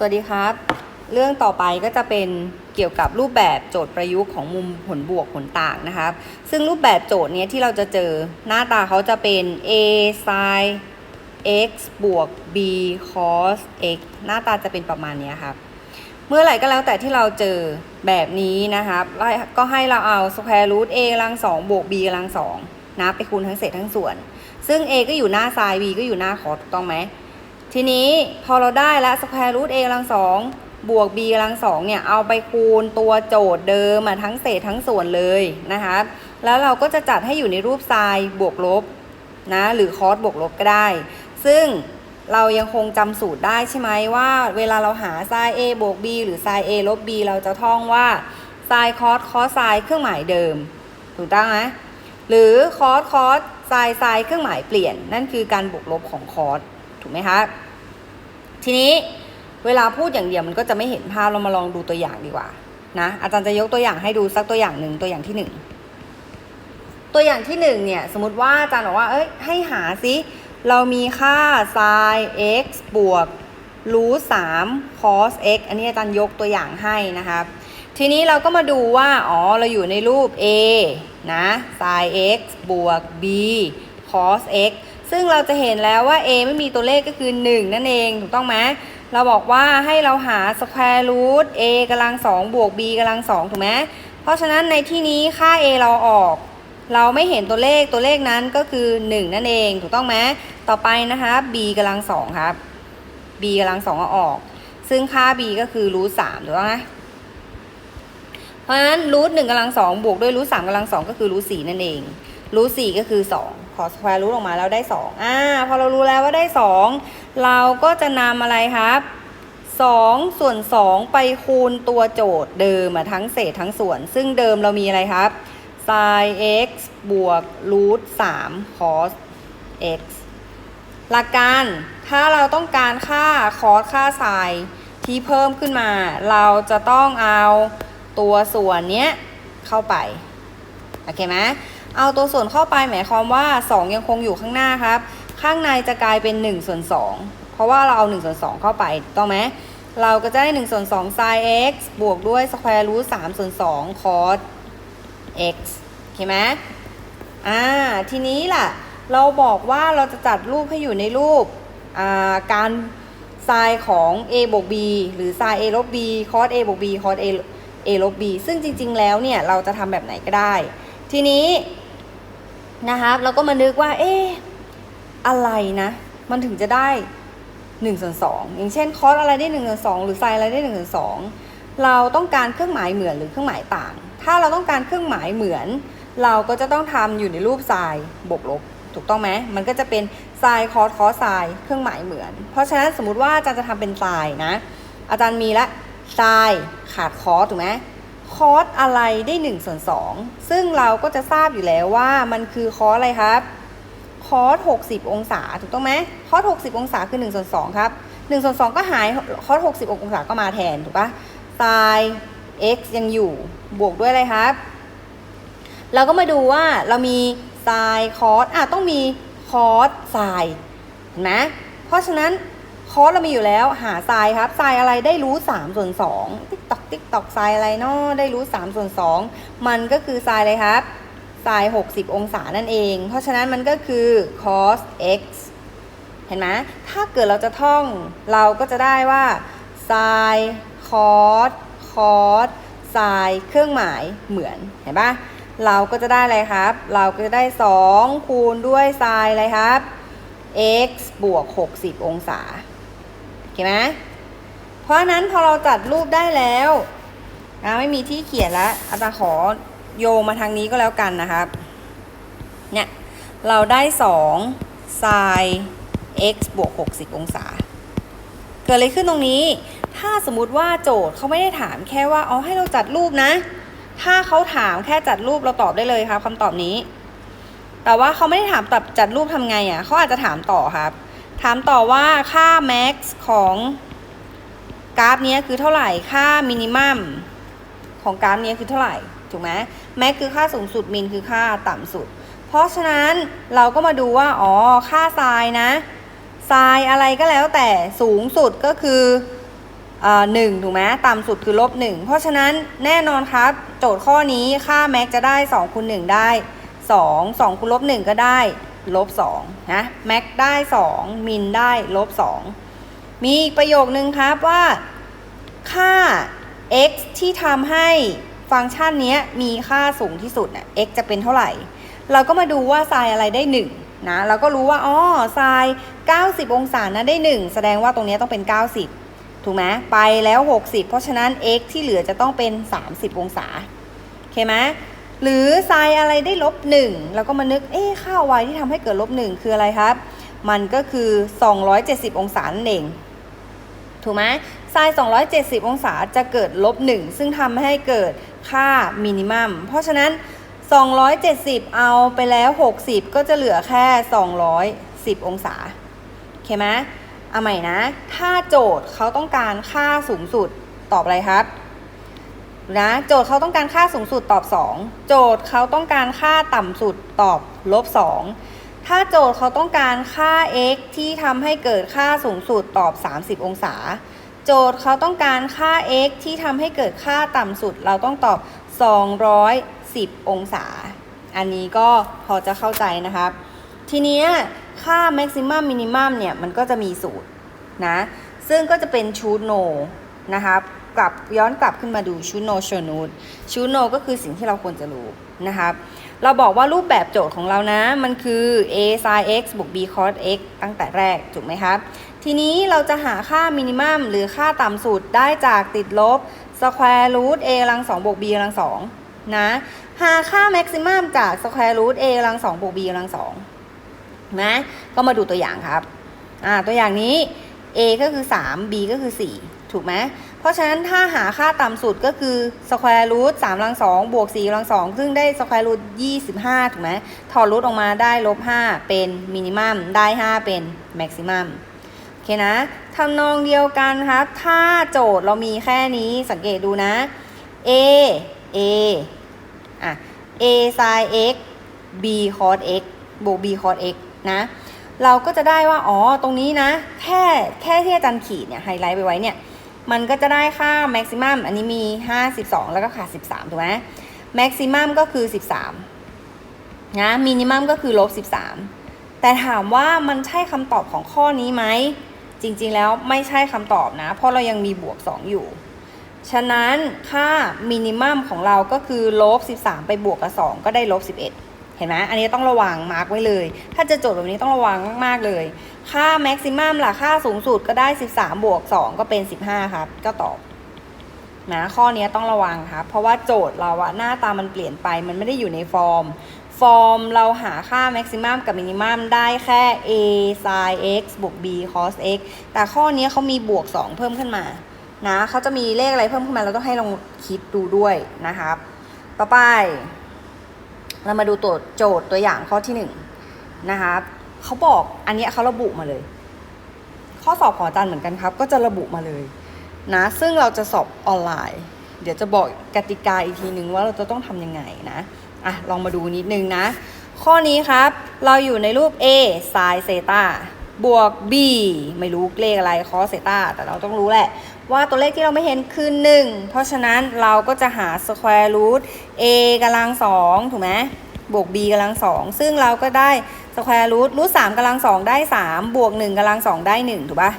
สวัสดีครับ เรื่องต่อไปก็จะเป็นเกี่ยวกับรูปแบบโจทย์ประยุกต์ของมุมผลบวกผลต่างนะครับ ซึ่งรูปแบบโจทย์เนี้ยที่เราจะเจอหน้าตาเขาจะเป็น a sin x บวก b cos x หน้าตาจะเป็นประมาณนี้ครับ เมื่อไหร่ก็แล้วแต่ที่เราเจอแบบนี้นะครับ ก็ให้เราเอา square root a กำลังสองบวก b กำลังสองนะไปคูณทั้งเศษทั้งส่วน ซึ่ง a ก็อยู่หน้า sin b ก็อยู่หน้า cos ถูกต้องไหม ทีนี้พอเราได้แล้ว square root a กำลังสองบวก b กำลังสองเนี่ยเอาไปคูณตัวโจทย์เดิมมาทั้งเศษทั้งส่วนเลยนะคะแล้วเราก็จะจัดให้อยู่ในรูปไซน์บวกลบนะหรือคอสบวกลบก็ได้ ซึ่งเรายังคงจำสูตรได้ใช่ไหมว่า เวลาเราหาไซน์ a บวก b หรือไซน์ a ลบ b เราจะท่องว่าไซน์คอสคอสไซน์เครื่องหมายเดิม ถูกต้องไหมหรือคอสคอสไซน์ไซน์เครื่องหมายเปลี่ยน นั่นคือการบวกลบของคอส ถูกไหมคะทีนี้เวลาพูดอย่างเดียวมันก็จะไม่เห็นภาพเรามาลองดูตัวอย่างดีกว่านะอาจารย์จะยกตัวอย่างให้ดูสักตัวอย่างหนึ่งตัวอย่างที่หนึ่งตัวอย่างที่หนึ่งเนี่ยสมมติว่าอาจารย์บอกว่าเอ้ยให้หาซิเรามีค่า sin x บวก root 3 cos x อันนี้อาจารย์ยกตัวอย่างให้นะครับ ทีนี้เราก็มาดูว่า อ๋อ เราอยู่ในรูป a นะ sin x บวก b cos x ซึ่งเราจะเห็นแล้วว่า a ไม่มีตัวเลขก็คือ 1 นั่นเองถูกต้องไหมเราบอกว่าให้เราหา square root a กำลัง2บวก b กำลัง2ถูกไหมเพราะฉะนั้นในที่นี้ค่า a เราออก เราไม่เห็นตัวเลขตัวเลขนั้นก็คือ 1 นั่นเองถูกต้องไหมต่อไปนะคะ b กำลัง2ครับ b กำลัง2เอาออก ซึ่งค่า b ก็คือ root 3ถูกต้องไหมเพราะฉะนั้นรูทหนึ่งกำลังสองบวกด้วยรูทสามกำลังสองก็คือรูทสี่นั่นเองรูทสี่ก็คือสอง ขอสแควร์รูทออกมาแล้วได้สองอ่าพอเรารู้แล้วว่าได้สองเราก็จะนำอะไรครับสองส่วนสองไปคูณตัวโจทย์เดิมทั้งเศษทั้งส่วน ซึ่งเดิมเรามีอะไรครับ sin x บวกรูทสาม cos x หลักการถ้าเราต้องการค่าคอสค่าไซน์ที่เพิ่มขึ้นมา เราจะต้องเอาตัวส่วนเนี้ยเข้าไป โอเคไหม เอาตัวส่วนเข้าไปหมายความว่า 2 ยังคงอยู่ข้างหน้าครับ ข้างในจะกลายเป็น1ส่วน2เพราะว่าเราเอา1ส่วน2เข้าไปต้องไหมเราก็จะได้1ส่วน2 sin x บวกด้วย square root 3ส่วน2 cos x โอเคไหมอ่าทีนี้ล่ะ เราบอกว่าเราจะจัดรูปให้อยู่ในรูปการไซน์ของ a บวก b หรือ sin a ลบ b cos a บวก b cos a a ลบ b ซึ่งจริง ๆ แล้วเนี่ย เราจะทำแบบไหนก็ได้ ทีนี้ นะครับเราก็มานึกว่า เอ๊ะอะไรนะ มันถึงจะได้1ส่วน2อย่างเช่น cos อะไรได้1ส่วน2หรือ sin อะไรได้1ส่วน2เราต้องการเครื่องหมายเหมือนหรือเครื่องหมายต่าง ถ้าเราต้องการเครื่องหมายเหมือน เราก็จะต้องทำอยู่ในรูปไซน์บวกลบถูกต้องไหมมันก็จะเป็นไซน์คอสคอสไซน์เครื่องหมายเหมือน เพราะฉะนั้นสมมุติว่าอาจารย์จะทำเป็นไซน์นะ อาจารย์มีละไซน์ขาดคอสถูกไหม คอสอะไรได้1ส่วน2ซึ่งเราก็จะทราบอยู่แล้วว่ามันคือคอสอะไรครับ คอส60 องศาถูกต้องไหมคอส60 องศาคือ1ส่วน2ครับ1ส่วน2ก็หายคอส60 องศาก็มาแทนถูกปะไซน์ x ยังอยู่บวกด้วยอะไรครับ เราก็มาดูว่าเรามีไซน์คอสอะต้องมีคอสไซน์เห็นไหมเพราะฉะนั้น คอสเรามีอยู่แล้วหาไซน์ครับไซน์อะไรได้รู้3ส่วน2ติ๊กตอกติ๊กตอกไซน์อะไรเนาะได้รู้3ส่วน2มันก็คือไซน์อะไรครับไซน์60 องศานั่นเอง เพราะฉะนั้นมันก็คือ cos x เห็นไหมถ้าเกิดเราจะท่องเราก็จะได้ว่าไซน์คอสคอสไซน์เครื่องหมายเหมือนเห็นปะเราก็จะได้อะไรครับ เราก็จะได้ 2 คูณด้วยไซน์อะไรครับ x บวก 60 องศา โอเคไหมเพราะนั้นพอเราจัดรูปได้แล้วนะไม่มีที่เขียนแล้วอาจารย์ขอโยงมาทางนี้ก็แล้วกันนะครับ เนี่ย เราได้2 sin x บวก 60 องศา เกิดอะไรขึ้นตรงนี้ ถ้าสมมุติว่าโจทย์เขาไม่ได้ถามแค่ว่าเอให้เราจัดรูปนะ ถ้าเขาถามแค่จัดรูปเราตอบได้เลยครับคำตอบนี้ แต่ว่าเขาไม่ได้ถามตับจัดรูปทำไงอะ่ะเขาอาจจะถามต่อครับ ถามต่อว่าค่า max ของกราฟนี้คือเท่าไหร่ ค่ามินิมัมของกราฟนี้คือเท่าไหร่ ถูกไหม max คือค่าสูงสุด min คือค่าต่ำสุด เพราะฉะนั้นเราก็มาดูว่า อ๋อ ค่าไซน์นะไซน์อะไรก็แล้วแต่สูงสุดก็คือเอ่อหนึ่งถูกไหมต่ำสุดคือลบหนึ่งเพราะฉะนั้นแน่นอนครับ โจทย์ข้อนี้ค่าแม็กจะได้2คูณ1ได้ 2 2คูณลบ1ก็ได้ ลบ2นะแม็กได้ 2 มินได้ลบ2มีอีกประโยคนึงครับว่า ค่า x ที่ทำให้ฟังก์ชันนี้มีค่าสูงที่สุดน่ะ x จะเป็นเท่าไหร่ เราก็มาดูว่าไซน์อะไรได้ 1 นะเราก็รู้ว่าอ๋อไซน์90 องศานะได้ 1 แสดงว่าตรงนี้ต้องเป็น 90 ถูกไหมไปแล้ว 60 เพราะฉะนั้น x ที่เหลือจะต้องเป็น 30 องศาโอเคไหม หรือไซน์อะไรได้ลบ1เราก็มานึกเอ๊ะค่า y ที่ทำให้เกิดลบ1คืออะไรครับ มันก็คือ 270 องศานั่นเอง ถูกไหมไซน์270 องศาจะเกิดลบ1ซึ่งทำให้เกิดค่ามินิมัมเพราะฉะนั้น 270 เอาไปแล้ว 60 ก็จะเหลือแค่ 210 องศาโอเคไหมเอาใหม่นะ ถ้าโจทย์เขาต้องการค่าสูงสุดตอบอะไรครับ นะโจทย์เขาต้องการค่าสูงสุดตอบ 2 โจทย์เขาต้องการค่าต่ำสุดตอบลบ2ถ้าโจทย์เขาต้องการค่า x ที่ทำให้เกิดค่าสูงสุดตอบ 30 องศา โจทย์เขาต้องการค่า x ที่ทำให้เกิดค่าต่ำสุดเราต้องตอบ 210 องศา อันนี้ก็พอจะเข้าใจนะครับ ทีนี้ค่า maximum minimum เนี่ยมันก็จะมีสูตรนะซึ่งก็จะเป็นชูดโนนะครับ กลับย้อนกลับขึ้นมาดูชูดโนชนูดชูดโนก็คือสิ่งที่เราควรจะรู้นะครับเราบอกว่ารูปแบบโจทย์ของเรานะ มันคือ a sin x บวก b cos x ตั้งแต่แรก ถูกไหมครับ ทีนี้เราจะหาค่ามินิมัมหรือค่าต่ำสุดได้จากติดลบ square root a กำลัง2บวก b กำลัง2นะ หาค่า maximum จาก square root a กำลัง2บวก b กำลัง2นะก็มาดูตัวอย่างครับ อ่า ตัวอย่างนี้ a ก็คือ 3 b ก็คือ 4 ถูกไหม เพราะฉะนั้นถ้าหาค่าต่ำสุดก็คือ square root 3กำลัง2บวก4กำลัง2ซึ่งได้ square root 25ถูกไหมถอดรูทออกมาได้ลบ5เป็นมินิมัมได้5เป็น maximum โอเคนะทำนองเดียวกันครับ ถ้าโจทย์เรามีแค่นี้สังเกตดูนะ a a อะ a sin x b cos x บวก b cos x นะ เราก็จะได้ว่า อ๋อ ตรงนี้นะ แค่แค่ที่อาจารย์ขีดเนี่ยไฮไลท์ไปไว้เนี่ย มันก็จะได้ค่า maximum อันนี้มี 52 แล้วก็ขาด 13 ถูกไหม maximum ก็คือ 13 นะ minimum ก็คือลบ 13 แต่ถามว่ามันใช่คำตอบของข้อนี้ไหม จริงๆแล้วไม่ใช่คำตอบนะ เพราะเรายังมีบวก 2 อยู่ ฉะนั้นค่ามินิมัมของเราก็คือลบ 13 ไปบวกกับ 2 ก็ได้ลบ 11 เห็นไหมอันนี้ต้องระวังมาร์กไว้เลย ถ้าจะโจทย์แบบนี้ต้องระวังมากๆเลย ค่าแม็กซิมัมล่ะค่าสูงสุดก็ได้ 13 บวก 2 ก็เป็น 15 ครับ ก็ตอบนะข้อนี้ต้องระวังครับ เพราะว่าโจทย์เราอะหน้าตามันเปลี่ยนไปมันไม่ได้อยู่ในฟอร์ม ฟอร์มเราหาค่าแม็กซิมัมกับมินิมัมได้แค่ a sin x บวก b cos x แต่ข้อนี้เขามีบวก 2 เพิ่มขึ้นมานะเขาจะมีเลขอะไรเพิ่มขึ้นมาเราต้องให้ลองคิดดูด้วยนะครับ ต่อไป เรามาดูตัวโจทย์ตัวอย่างข้อที่หนึ่งนะครับเขาบอกอันนี้เขาระบุมาเลย ข้อสอบของอาจารย์เหมือนกันครับ ก็จะระบุมาเลยนะซึ่งเราจะสอบออนไลน์ เดี๋ยวจะบอกกติกาอีกทีนึงว่าเราจะต้องทำยังไงนะอะลองมาดูนิดนึงนะ ข้อนี้ครับ เราอยู่ในรูป a sin เซตาบวก b ไม่รู้เลขอะไร cos เซตาแต่เราต้องรู้แหละ ว่าตัวเลขที่เราไม่เห็นคือ 1 เพราะฉะนั้นเราก็จะหา square root a กำลัง2ถูกไหมบวก b กำลัง2ซึ่งเราก็ได้ square root root 3กำลัง2ได้ 3 บวก1กำลัง2ได้ 1 ถูกปะ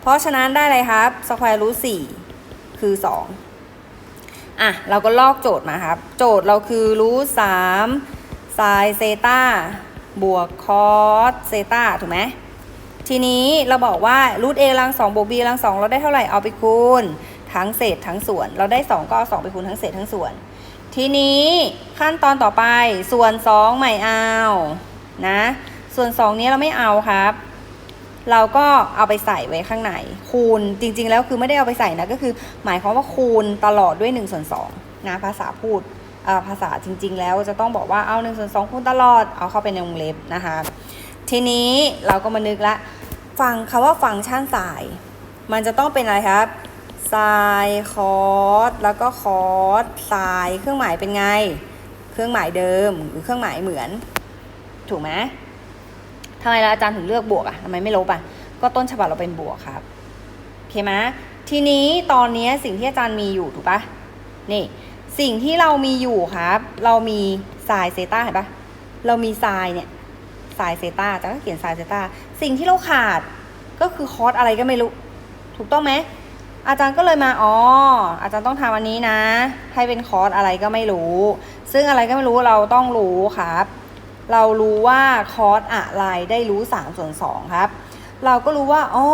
เพราะฉะนั้นได้อะไรครับ square root 4คือ 2 อะ เราก็ลอกโจทย์มาครับ โจทย์เราคือ root 3 sin เซตาบวก cos เซตาถูกไหม ทีนี้เราบอกว่ารูท a กลังสองบวก b กำลังสองเราได้เท่าไหร่เอาไปคูณทั้งเศษทั้งส่วน เราได้ 2 ก็เอา2ไปคูณทั้งเศษทั้งส่วน ทีนี้ขั้นตอนต่อไปส่วน2ไม่เอานะส่วน 2 นี้เราไม่เอาครับ เราก็เอาไปใส่ไว้ข้างในคูณจริง ๆ แล้วคือไม่ได้เอาไปใส่นะก็คือ หมายความว่าคูณตลอดด้วย1ส่วน2นะภาษาพูดภาษาจริง ๆ แล้วจะต้องบอกว่าเอา1ส่วน2คูณตลอดเอาเข้าไปในวงเล็บนะคะ ทีนี้เราก็มานึกละฟังคำว่าฟังก์ชันสาย มันจะต้องเป็นอะไรครับไซคอสแล้วก็คอสไซเครื่องหมายเป็นไง เครื่องหมายเดิมหรือเครื่องหมายเหมือน ถูกไหมทำไมล่ะอาจารย์ถึงเลือกบวกอะทำไมไม่ลบอะก็ต้นฉบับเราเป็นบวกครับโอเคไหมทีนี้ตอนนี้สิ่งที่อาจารย์มีอยู่ถูกปะนี่สิ่งที่เรามีอยู่ครับ เรามีไซน์เซต้าเห็นปะเรามีไซน์เนี่ย ไซน์เซตาอาจารย์ก็เขียนไซน์เซตาสิ่งที่เราขาดก็คือคอสอะไรก็ไม่รู้ ถูกต้องไหมอาจารย์ก็เลยมา อ๋อ อาจารย์ต้องทำอันนี้นะ ให้เป็นคอร์สอะไรก็ไม่รู้ ซึ่งอะไรก็ไม่รู้เราต้องรู้ครับ เรารู้ว่าคอร์สอะไรได้รู้3ส่วน2ครับ เราก็รู้ว่า อ๋อ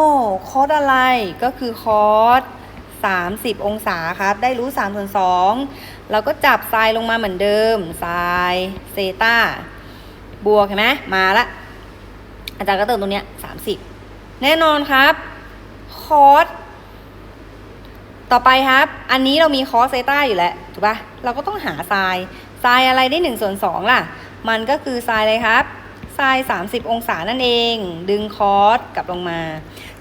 คอร์สอะไร ก็คือคอร์ส30 องศาครับ ได้รู้3ส่วน2เราก็จับไซน์ลงมาเหมือนเดิมไซน์เซตา บวกเห็นไหมมาละ อาจารย์ก็เติมตรงเนี้ย30แน่นอนครับคอสต่อไปครับ อันนี้เรามีคอสเซต้าอยู่แล้วถูกปะเราก็ต้องหาไซน์ไซน์อะไรได้1ส่วน2ล่ะ มันก็คือไซน์อะไรครับไซน์30 องศานั่นเอง ดึงคอสกลับลงมา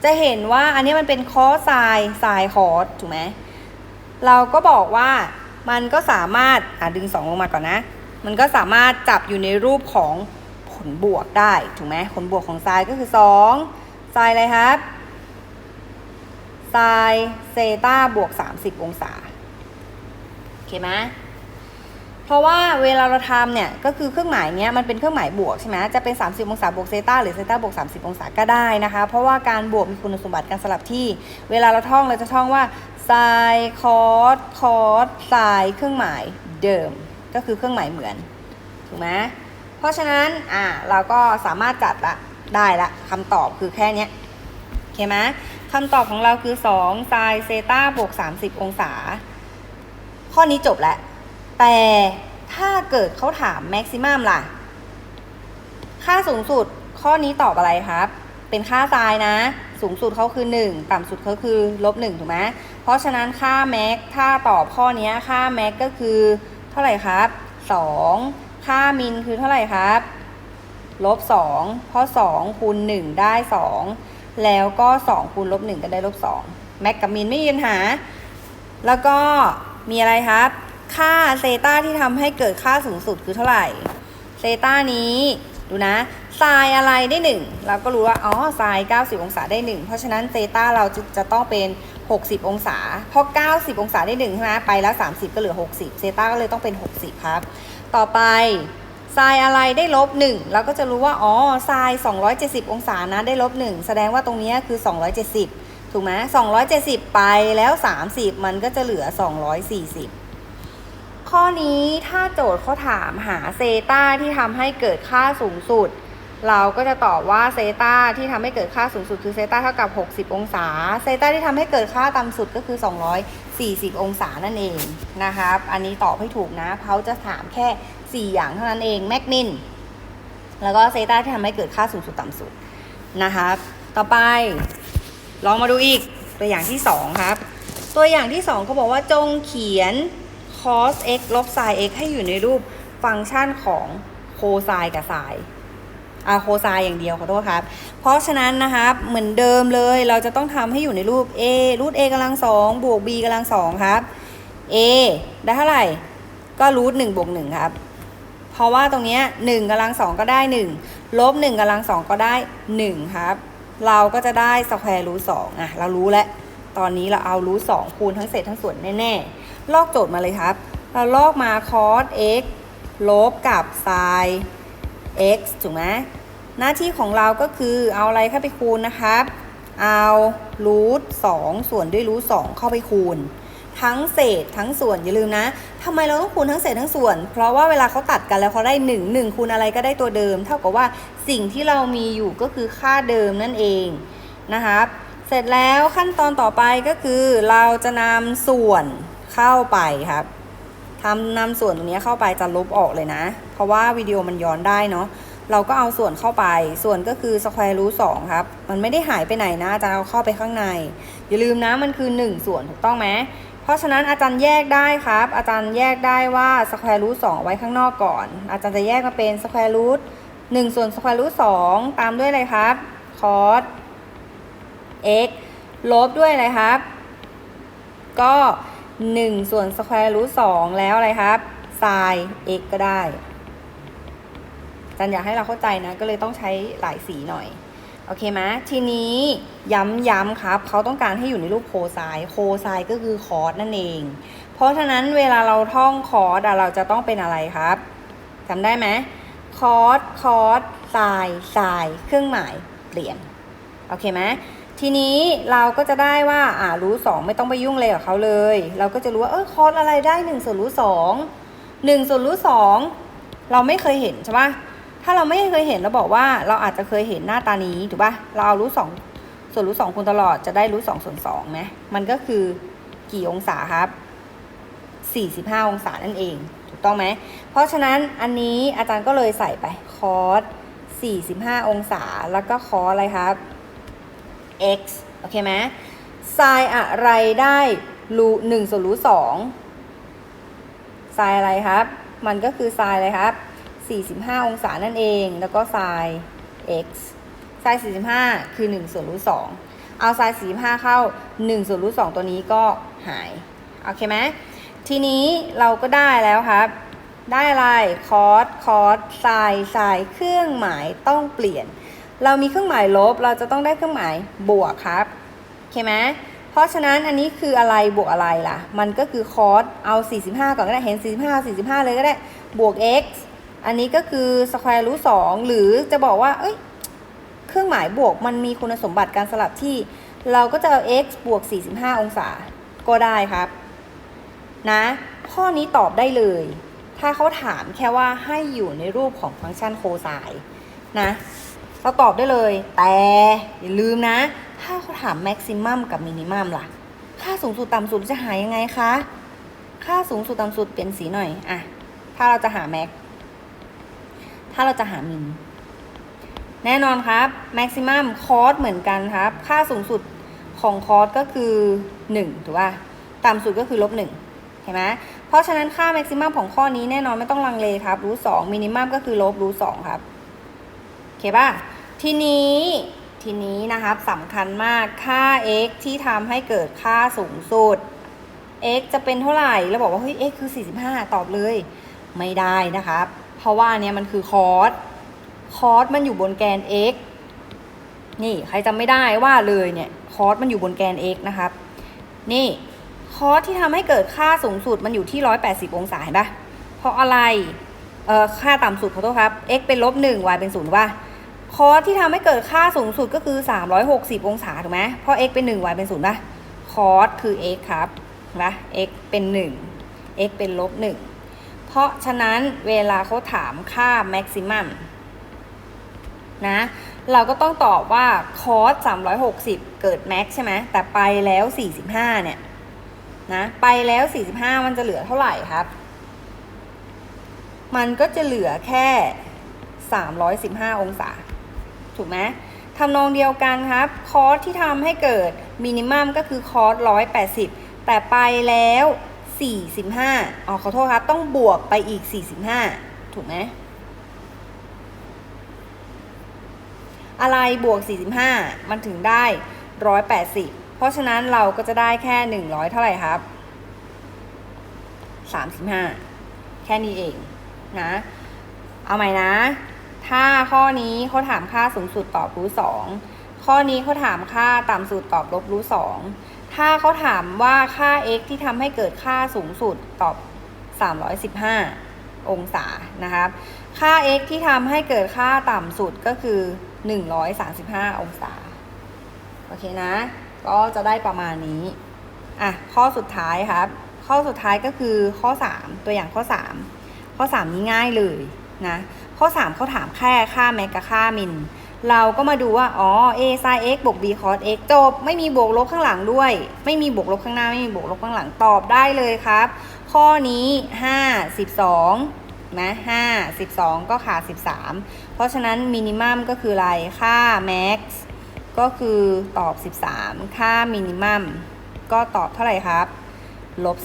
จะเห็นว่าอันนี้มันเป็นคอสไซน์ไซน์คอสถูกไหมเราก็บอกว่ามันก็สามารถอะดึง 2 ลงมาก่อนนะ มันก็สามารถจับอยู่ในรูปของผลบวกได้ ถูกไหมผลบวกของไซน์ก็คือ2ไซน์อะไรครับไซน์เซตาบวก 30 องศา โอเคไหมเพราะว่าเวลาเราทำเนี่ยก็คือเครื่องหมายเนี้ยมันเป็นเครื่องหมายบวกใช่ไหมจะเป็น 30 องศาบวกเซตาหรือเซตาบวก 30 องศาก็ได้นะคะ เพราะว่าการบวกมีคุณสมบัติการสลับที่ เวลาเราท่องเราจะท่องว่าไซน์คอสคอสไซน์เครื่องหมายเดิม ก็คือเครื่องหมายเหมือนถูกไหมเพราะฉะนั้นอ่าเราก็สามารถจัดละได้ละคำตอบคือแค่เนี้ยโอเคไหมคำตอบของเราคือ2ไซน์เซต้าบวก30 องศา ข้อนี้จบแล้ว แต่ถ้าเกิดเขาถามแม็กซิมัมล่ะ ค่าสูงสุดข้อนี้ตอบอะไรครับ เป็นค่าไซน์นะ สูงสุดเขาคือ 1 ต่ำสุดเขาคือลบ1ถูกไหมเพราะฉะนั้นค่าแม็กถ้าตอบข้อนี้ค่าแม็กก็คือ เท่าไหร่ครับ2ค่ามินคือเท่าไหร่ครับลบ2เพราะ2คูณ1ได้2แล้วก็2คูณลบ1ก็ได้ลบ2แม็กกับมินไม่มีปัญหา แล้วก็มีอะไรครับ ค่าเซตาที่ทำให้เกิดค่าสูงสุดคือเท่าไหร่เซตานี้ดูนะไซน์อะไรได้ 1 เราก็รู้ว่า อ๋อไซน์90 องศาได้ 1 เพราะฉะนั้นเซตาเราจะจะต้องเป็น 60 องศาพราะ90 องศาได้1ใช่ไหมไปแล้ว 30 ก็เหลือ 60 เซต้าก็เลยต้องเป็น 60 ครับ ต่อไปไซน์อะไรได้ลบ1เราก็จะรู้ว่า อ๋อไซน์270 องศานะได้ลบ1แสดงว่าตรงนี้คือ 270 ถูกไหม270 ไปแล้ว 30 มันก็จะเหลือ 240 ข้อนี้ถ้าโจทย์เขาถามหาเซต้าที่ทำให้เกิดค่าสูงสุด เราก็จะตอบว่าเซตาที่ทำให้เกิดค่าสูงสุดคือเซตาเท่ากับ 60 องศา เซตาที่ทำให้เกิดค่าต่ำสุดก็คือ 240 องศานั่นเองนะครับ อันนี้ตอบให้ถูกนะเขาจะถามแค่ 4 อย่างเท่านั้นเอง แมกนิน แล้วก็เซตาที่ทำให้เกิดค่าสูงสุดต่ำสุดนะครับ ต่อไป ลองมาดูอีกตัวอย่างที่ 2 ครับ ตัวอย่างที่2เขาบอกว่าจงเขียน cos x ลบ sin x ให้อยู่ในรูปฟังก์ชันของโคไซน์กับไซน์ อาโคไซอย่างเดียวขอโทษครับ เพราะฉะนั้นนะครับเหมือนเดิมเลยเราจะต้องทำให้อยู่ในรูป a รูท a กำลังสองบวก b กำลังสองครับ a ได้เท่าไหร่ก็รูทหนึ่งบวกหนึ่งครับ เพราะว่าตรงนี้หนึ่งกำลังสองก็ได้หนึ่งลบหนึ่งกำลังสองก็ได้หนึ่งครับ เราก็จะได้สแควร์รูทสองอะเรารู้แล้ว ตอนนี้เราเอารูทสองคูณทั้งเศษทั้งส่วนแน่ๆ ลอกโจทย์มาเลยครับ เราลอกมา cos x ลบกับ sin x ถูกไหม หน้าที่ของเราก็คือเอาอะไรเข้าไปคูณนะครับ เอารูทสองส่วนด้วยรูทสองเข้าไปคูณ ทั้งเศษทั้งส่วนอย่าลืมนะทำไมเราต้องคูณทั้งเศษทั้งส่วน เพราะว่าเวลาเขาตัดกันแล้วเขาได้1 1คูณอะไรก็ได้ตัวเดิม เท่ากับว่าสิ่งที่เรามีอยู่ก็คือค่าเดิมนั่นเองนะครับ เสร็จแล้วขั้นตอนต่อไปก็คือเราจะนำส่วนเข้าไปครับทำนำส่วนตรงนี้เข้าไปจะลบออกเลยนะ เพราะว่าวิดีโอมันย้อนได้เนาะ เราก็เอาส่วนเข้าไป ส่วนก็คือ square root 2ครับ มันไม่ได้หายไปไหนนะอาจารย์เอาเข้าไปข้างใน อย่าลืมนะมันคือ 1 ส่วนถูกต้องไหมเพราะฉะนั้นอาจารย์แยกได้ครับ อาจารย์แยกได้ว่า square root 2ไว้ข้างนอกก่อน อาจารย์จะแยกมาเป็น square root 1ส่วน square root 2ตามด้วยอะไรครับ cos x ลบด้วยอะไรครับ ก็ 1 ส่วน square root 2แล้วอะไรครับ sin x ก็ได้ จารย์อยากให้เราเข้าใจนะ ก็เลยต้องใช้หลายสีหน่อย โอเคไหมทีนี้ย้ำๆครับ เขาต้องการให้อยู่ในรูปโคไซโคไซก็คือคอร์สนั่นเอง เพราะฉะนั้นเวลาเราท่องคอร์สเราจะต้องเป็นอะไรครับจำได้ไหมคอร์สคอร์สไซไซเครื่องหมายเปลี่ยน โอเคไหมทีนี้เราก็จะได้ว่าอ่ารู้สองไม่ต้องไปยุ่งเลยกับเขาเลย เราก็จะรู้ว่าเออคอร์สอะไรได้หนึ่งส่วนรู้สองหนึ่งส่วนรู้สองเราไม่เคยเห็นใช่ปะ ถ้าเราไม่เคยเห็นเราบอกว่าเราอาจจะเคยเห็นหน้าตานี้ถูกปะเราเอารู้สองส่วนรู้สองคูณตลอดจะได้รู้สองส่วนสองไหมมันก็คือกี่องศาครับสี่สิบห้าองศานั่นเอง ถูกต้องไหม เพราะฉะนั้นอันนี้อาจารย์ก็เลยใส่ไปคอร์ส45 องศา แล้วก็คอสอะไรครับ x โอเคไหมไซน์อะไรได้รูหนึ่งส่วนรูทสองไซน์อะไรครับ มันก็คือไซน์อะไรครับ 45 องศานั่นเอง แล้วก็ไซน์ x ไซน์45 คือ 1 ส่วนรูทสองเอาไซน์45 เข้า 1 ส่วนรูทสองตัวนี้ก็หาย โอเคไหม ทีนี้เราก็ได้แล้วครับ ได้อะไร คอส คอส ไซน์ไซน์เครื่องหมายต้องเปลี่ยน เรามีเครื่องหมายลบ เราจะต้องได้เครื่องหมายบวกครับ โอเคไหมเพราะฉะนั้นอันนี้คืออะไรบวกอะไรล่ะ มันก็คือคอส เอา 45 ก่อนก็ได้ เห็น 45 45 เลยก็ได้ บวก x อันนี้ก็คือสแควร์รูทสองหรือจะบอกว่า เอ้ย เครื่องหมายบวกมันมีคุณสมบัติการสลับที่ เราก็จะเอา x บวก 45 องศา ก็ได้ครับ นะ ข้อนี้ตอบได้เลย ถ้าเขาถามแค่ว่าให้อยู่ในรูปของฟังก์ชันโคไซน์นะ เราตอบได้เลย แต่อย่าลืมนะ ถ้าเขาถามแม็กซิมัมกับมินิมัมล่ะ ค่าสูงสุดต่ำสุดจะหายังไงคะ ค่าสูงสุดต่ำสุดเปลี่ยนสีหน่อย อะ ถ้าเราจะหาแม็ก ถ้าเราจะหามิน แน่นอนครับแม็กซิมัมคอร์สเหมือนกันครับ ค่าสูงสุดของคอร์สก็คือ 1 ถูกป่ะ ต่ำสุดก็คือลบ1เห็นไหมเพราะฉะนั้นค่าแม็กซิมัมของข้อนี้แน่นอนไม่ต้องลังเลครับ รูทสองมินิมัมก็คือลบรูทสองครับ โอเคป่ะ ทีนี้ทีนี้นะครับสำคัญมากค่า x ที่ทำให้เกิดค่าสูงสุด x จะเป็นเท่าไหร่ แล้วบอกว่าเฮ้ย x คือ 45 ตอบเลย ไม่ได้นะครับ เพราะว่าอันเนี้ยมันคือคอร์สคอร์สมันอยู่บนแกน x นี่ใครจำไม่ได้ว่าเลยเนี่ยคอร์สมันอยู่บนแกน x นะครับ นี่คอร์สที่ทำให้เกิดค่าสูงสุดมันอยู่ที่ 180 องศาเห็นปะเพราะอะไรเอ่อค่าต่ำสุดขอโทษครับ x เป็นลบ1 y เป็น0ป่ะคอร์สที่ทำให้เกิดค่าสูงสุดก็คือ 360 องศาถูกไหมเพราะ x เป็น 1 y เป็น0ป่ะคอร์สคือ x ครับนะ x เป็น 1 x เป็นลบ1 เพราะฉะนั้นเวลาเขาถามค่า maximum นะ เราก็ต้องตอบว่าคอร์ส360 เกิดแม็กใช่ไหม แต่ไปแล้ว 45 เนี่ย นะ ไปแล้ว 45 มันจะเหลือเท่าไหร่ครับ มันก็จะเหลือแค่ 315 องศา ถูกไหมทำนองเดียวกันครับ คอสที่ทำให้เกิดมินิมัมก็คือคอร์ส180 แต่ไปแล้ว 45อ๋อขอโทษครับ ต้องบวกไปอีก 45 ถูกไหมอะไรบวก 45 มันถึงได้ 180 เพราะฉะนั้นเราก็จะได้แค่ 100 เท่าไหร่ครับ 35 แค่นี้เองนะ เอาใหม่นะ ถ้าข้อนี้เขาถามค่าสูงสุดตอบรูทสองข้อนี้เขาถามค่าต่ำสุดตอบลบรูทสอง ถ้าเขาถามว่าค่า x ที่ทำให้เกิดค่าสูงสุดตอบ 315 องศานะครับ ค่า x ที่ทำให้เกิดค่าต่ำสุดก็คือ 135 องศา โอเคนะ ก็จะได้ประมาณนี้ อะ ข้อสุดท้ายครับ ข้อสุดท้ายก็คือข้อ 3 ตัวอย่างข้อ 3 ข้อ 3 นี้ง่ายเลยนะ ข้อ 3เขาถามแค่ค่าแม็กกับค่ามิน เราก็มาดูว่า อ๋อ a sin x บวก b cos x จบ ไม่มีบวกลบข้างหลังด้วย ไม่มีบวกลบข้างหน้า ไม่มีบวกลบข้างหลัง ตอบได้เลยครับ ข้อนี้ 5 12นะ5 12 ก็ขาด 13 เพราะฉะนั้นมินิมัมก็คืออะไร ค่า max ก็คือตอบ 13 ค่ามินิมัมก็ตอบเท่าไหร่ครับ ลบ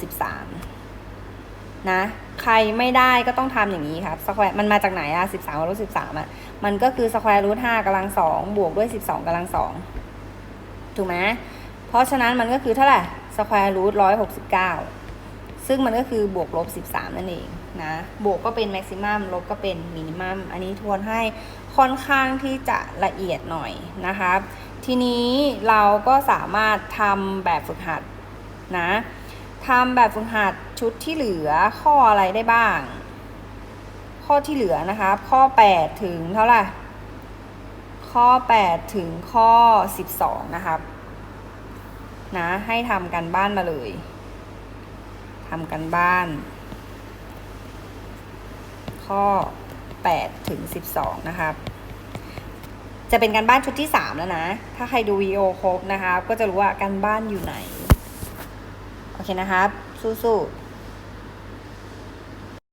13 นะ ใครไม่ได้ก็ต้องทำอย่างนี้ครับสแควร์มันมาจากไหนอะ13กับลบ13อะ มันก็คือสแควร์รูท5กำลัง2บวกด้วย12กำลัง2ถูกไหมเพราะฉะนั้นมันก็คือเท่าไหร่สแควร์รูท169ซึ่งมันก็คือบวกลบ 13 นั่นเองนะ บวกก็เป็นแม็กซิมัมลบก็เป็นมินิมัม อันนี้ทวนให้ค่อนข้างที่จะละเอียดหน่อยนะครับทีนี้เราก็สามารถทำแบบฝึกหัดนะทำแบบฝึกหัดชุดที่เหลือข้ออะไรได้บ้าง ข้อที่เหลือนะครับข้อ 8 ถึงเท่าไหร่ ข้อ 8 ถึงข้อ 12 นะครับ นะ ให้ทำกันบ้านมาเลย ทำกันบ้าน ข้อ 8 ถึง 12 นะครับจะเป็นการบ้านชุดที่ 3 แล้วนะ ถ้าใครดูวีดีโอครบนะครับก็จะรู้ว่าการบ้านอยู่ไหน โอเคนะครับ สู้ๆ